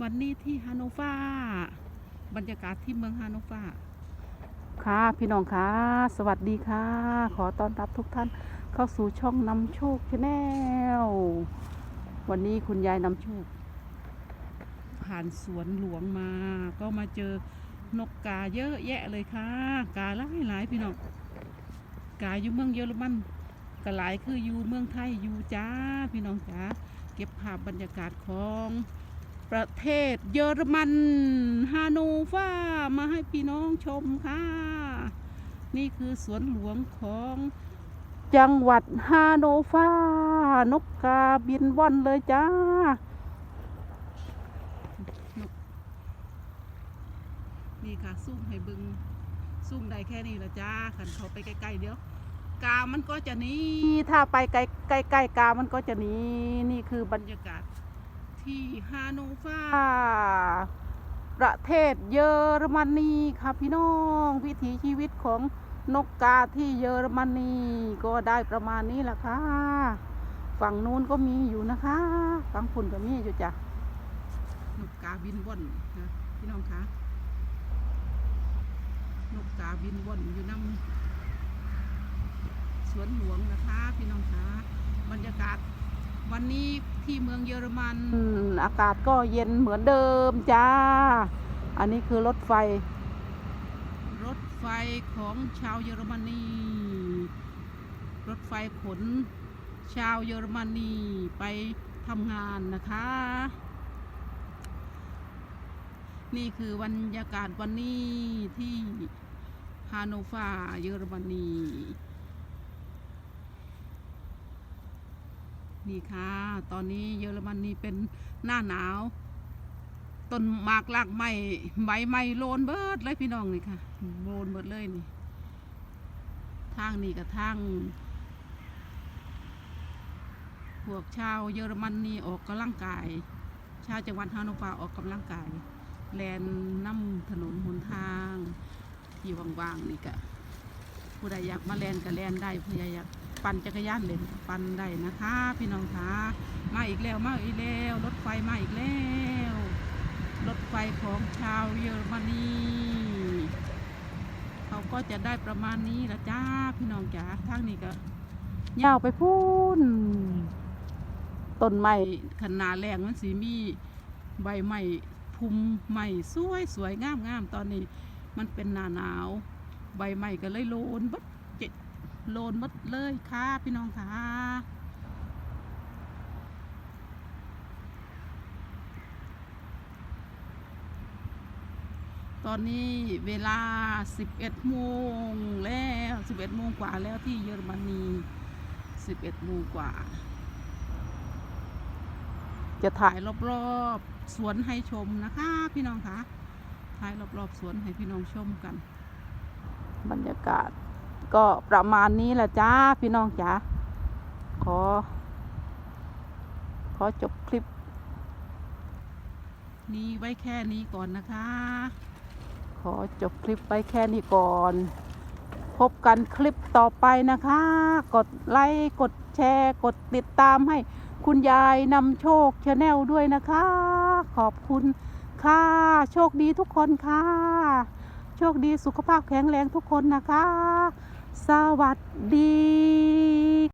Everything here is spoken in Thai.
วันนี้ที่ฮานโนฟาบรรยากาศที่เมืองฮานโนฟาค่ะพี่น้องค่ะ สวัสดีค่ะ ขอต้อนรับทุกท่านเข้าสู่ช่องนำโชคชาแนลวันนี้คุณยายนำโชค ผ่านสวนหลวงมา ก็มาเจอนกกาเยอะแยะเลยค่ะ กาหลายหลายพี่น้องกาอยู่เมืองเยอรมันก็หลายคืออยู่เมืองไทยอยู่จ้า พี่น้องจ้าเก็บภาพบรรยากาศของ ประเทศเยอรมันฮานโนฟามาให้พี่น้องชมค่ะ นี่คือสวนหลวงของจังหวัดฮาโนฟ้านกกาบินว่อนเลยจ้า นี่ค่ะซุ่มให้บึงซุ่มได้แค่นี้ละจ้าขันเขาไปใกล้ๆเดี๋ยว กามันก็จะหนี้ถ้าไปไกลใกล้ๆกามันก็จะหนี้นี่คือบรรยากาศ ที่ฮาโนฟายากาศประเทศเยอรมนีค่ะพี่น้อง วิถีชีวิตของนกกาที่เยอรมนีก็ได้ประมาณนี้แหละค่ะ ฝั่งนู้นก็มีอยู่นะคะฝั่งพุ่นก็มีอยู่จ้ะนกกาบินว่อนนะพี่น้องคะนกกาบินว่อนอยู่น้ำสวนหลวงนะคะ พี่น้องคะบรรยากาศ วันนี้ที่เมืองเยอรมันอืมอากาศก็เย็นเหมือนเดิมจ้า อันนี้คือรถไฟ รถไฟของชาวเยอรมนี รถไฟขน ชาวเยอรมนีไปทำงานนะคะ นี่คือบรรยากาศวันนี้ที่ฮานโนฟาเยอรมนี นี่ค่ะ ตอนนี้เยอรมนีเป็นหน้าหนาว ต้นหมากลากไม้ใบไม้โลนเบิดเลยพี่น้องนี่ค่ะโลนเบิดเลยนี่ ทางนี่กับทางพวกชาวเยอรมันนี่ออกกำลังกาย ชาวจังหวัดฮานโนฟาออกกำลังกาย แลนน้ำถนนหนทาง ที่ว่างๆนี่กะผู้ใดอยากมาแลนก็แลนได้ผู้ใดอยาก ปั่นจักรยานเล่นก็ปั่นได้นะคะ พี่น้องคะมาอีกแล้วมาอีกแล้วรถไฟมาอีกแล้วรถไฟของชาวเยอรมนีเขาก็จะได้ประมาณนี้ละจ้าพี่น้องจ๋าทางนี้ก็ยาวไปพูนต้นไม้ขนาดแรงมันสีมีใบไม้ภูมิใหม่สวยสวยงามงามตอนนี้ มันเป็นหนาหนาว ใบไม้ก็เลยโลนบัดเจ็ด โลนบัดเลยค่ะพี่น้องค่ะตอนนี้เวลา 11 โมงแล้ว 11 โมงกว่าแล้วที่เยอรมนี 11 โมงกว่า จะถ่ายรอบๆสวนให้ชมนะคะ พี่น้องคะถ่ายรอบๆสวนให้พี่น้องชมกัน บรรยากาศ ก็ประมาณนี้แหละจ้าพี่น้องจ๋าขอ ขอจบคลิป นี้ไว้แค่นี้ก่อนนะคะ ขอจบคลิปไปแค่นี้ก่อน พบกันคลิปต่อไปนะคะ กดไลค์กดแชร์กดติดตามให้คุณยายนำโชคชาแนลด้วยนะคะ ขอบคุณค่ะ โชคดีทุกคนค่ะ โชคดีสุขภาพแข็งแรงทุกคนนะคะ สวัสดี